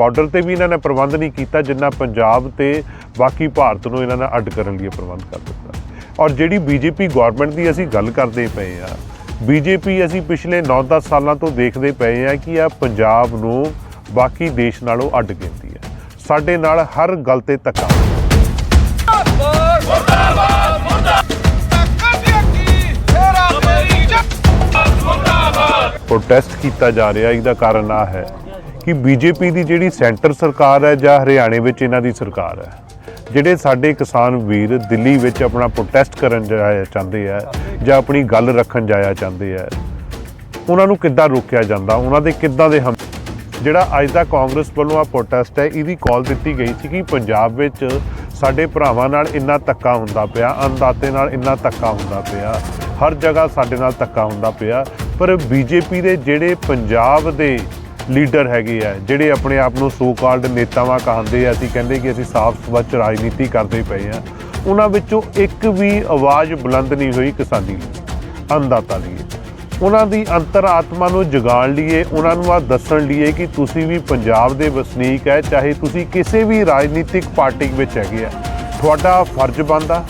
Border ਤੇ ਵੀ ਇਹਨਾਂ ਨੇ ਪ੍ਰਬੰਧ ਨਹੀਂ ਕੀਤਾ ਜਿੰਨਾ ਪੰਜਾਬ ਤੇ ਬਾਕੀ ਭਾਰਤ ਨੂੰ ਇਹਨਾਂ ਨੇ ਅੱਡ ਕਰਨ ਲਈ ਪ੍ਰਬੰਧ ਕਰ ਦਿੱਤਾ। ਔਰ ਜਿਹੜੀ ਬੀਜੇਪੀ ਗਵਰਨਮੈਂਟ ਦੀ ਅਸੀਂ ਗੱਲ ਕਰਦੇ ਪਏ ਆ ਬੀਜੇਪੀ ਅਸੀਂ ਪਿਛਲੇ 9-10 ਸਾਲਾਂ ਤੋਂ ਦੇਖਦੇ ਪਏ ਆ ਕਿ ਆ ਪੰਜਾਬ ਨੂੰ ਬਾਕੀ ਦੇਸ਼ ਨਾਲੋਂ ਅੱਡ ਕਹਿੰਦੀ ਹੈ। ਸਾਡੇ ਨਾਲ ਹਰ ਗੱਲ ਤੇ ਧੱਕਾ। ਪ੍ਰੋਟੈਸਟ ਕੀਤਾ ਜਾ ਰਿਹਾ ਇਹਦਾ ਕਾਰਨ ਆ ਹੈ। ਕਿ ਬੀਜੇਪੀ ਦੀ ਜਿਹੜੀ ਸੈਂਟਰ ਸਰਕਾਰ ਹੈ ਜਾਂ ਹਰਿਆਣੇ ਵਿੱਚ ਇਹਨਾਂ ਦੀ ਸਰਕਾਰ ਹੈ, ਜਿਹੜੇ ਸਾਡੇ ਕਿਸਾਨ ਵੀਰ ਦਿੱਲੀ ਵਿੱਚ ਆਪਣਾ ਪ੍ਰੋਟੈਸਟ ਕਰਨ ਜਾਇਆ ਚਾਹੁੰਦੇ ਆ ਜਾਂ ਆਪਣੀ ਗੱਲ ਰੱਖਣ ਜਾਇਆ ਚਾਹੁੰਦੇ ਆ, ਉਹਨਾਂ ਨੂੰ ਕਿੱਦਾਂ ਰੋਕਿਆ ਜਾਂਦਾ? ਉਹਨਾਂ ਦੇ ਕਿੱਦਾਂ ਦੇ ਹਮ, ਜਿਹੜਾ ਅੱਜ ਦਾ ਕਾਂਗਰਸ ਵੱਲੋਂ ਆ ਪ੍ਰੋਟੈਸਟ ਹੈ, ਇਹਦੀ ਕਾਲ ਦਿੱਤੀ ਗਈ ਸੀ ਕਿ ਪੰਜਾਬ ਵਿੱਚ ਸਾਡੇ ਭਰਾਵਾਂ ਨਾਲ ਇੰਨਾ ਧੱਕਾ ਹੁੰਦਾ ਪਿਆ ਅੰਦਾਤੇ ਨਾਲ ਇੰਨਾ ਧੱਕਾ ਹੁੰਦਾ ਪਿਆ, ਹਰ ਜਗ੍ਹਾ ਸਾਡੇ ਨਾਲ ਧੱਕਾ ਹੁੰਦਾ ਪਿਆ, ਪਰ ਬੀਜੇਪੀ ਦੇ ਜਿਹੜੇ ਪੰਜਾਬ ਦੇ ਲੀਡਰ ਹੈਗੇ ਆ, ਜਿਹੜੇ ਆਪਣੇ ਆਪ ਨੂੰ ਸੋ ਕਾਲਡ ਨੇਤਾਵਾਂ ਕਹਾਉਂਦੇ ਆ, ਅਸੀਂ ਕਹਿੰਦੇ ਕਿ ਅਸੀਂ ਸਾਫ਼ ਸਵੱਛ ਰਾਜਨੀਤੀ ਕਰਦੇ ਪਏ ਆ। ਉਹਨਾਂ ਵਿੱਚੋਂ ਇੱਕ ਵੀ ਆਵਾਜ਼ ਬੁਲੰਦ ਨਹੀਂ ਹੋਈ ਕਿਸਾਨੀ ਲਈ ਅੰਦਾਤਾ ਲਈ। ਉਹਨਾਂ ਦੀ ਅੰਤਰ ਆਤਮਾ ਨੂੰ ਜਗਾਉਣ ਲਈਏ, ਉਹਨਾਂ ਨੂੰ ਆ ਦੱਸਣ ਲਈਏ ਕਿ ਤੁਸੀਂ ਵੀ ਪੰਜਾਬ ਦੇ ਵਸਨੀਕ ਹੈ ਚਾਹੇ ਤੁਸੀਂ ਕਿਸੇ ਵੀ ਰਾਜਨੀਤਿਕ ਪਾਰਟੀ ਵਿੱਚ ਹੈਗੇ ਆ। ਤੁਹਾਡਾ ਫਰਜ਼ ਬਣਦਾ,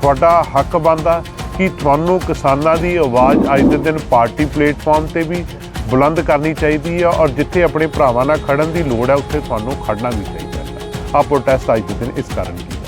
ਤੁਹਾਡਾ ਹੱਕ ਬਣਦਾ ਕਿ ਤੁਹਾਨੂੰ ਕਿਸਾਨਾਂ ਦੀ ਆਵਾਜ਼ ਅੱਜ ਦੇ ਦਿਨ ਪਾਰਟੀ ਪਲੇਟਫਾਰਮ ਤੇ ਵੀ ਬੁਲੰਦ ਕਰਨੀ ਚਾਹੀਦੀ ਹੈ ਔਰ ਜਿੱਥੇ ਆਪਣੇ ਭਰਾਵਾਂ ਨਾਲ ਖੜਨ ਦੀ ਲੋੜ ਹੈ ਉੱਥੇ ਤੁਹਾਨੂੰ ਖੜਨਾ ਵੀ ਚਾਹੀਦਾ ਹੈ। ਆ ਪ੍ਰੋਟੈਸਟ ਅੱਜ ਦੇ ਦਿਨ ਇਸ ਕਾਰਨ ਕੀਤਾ।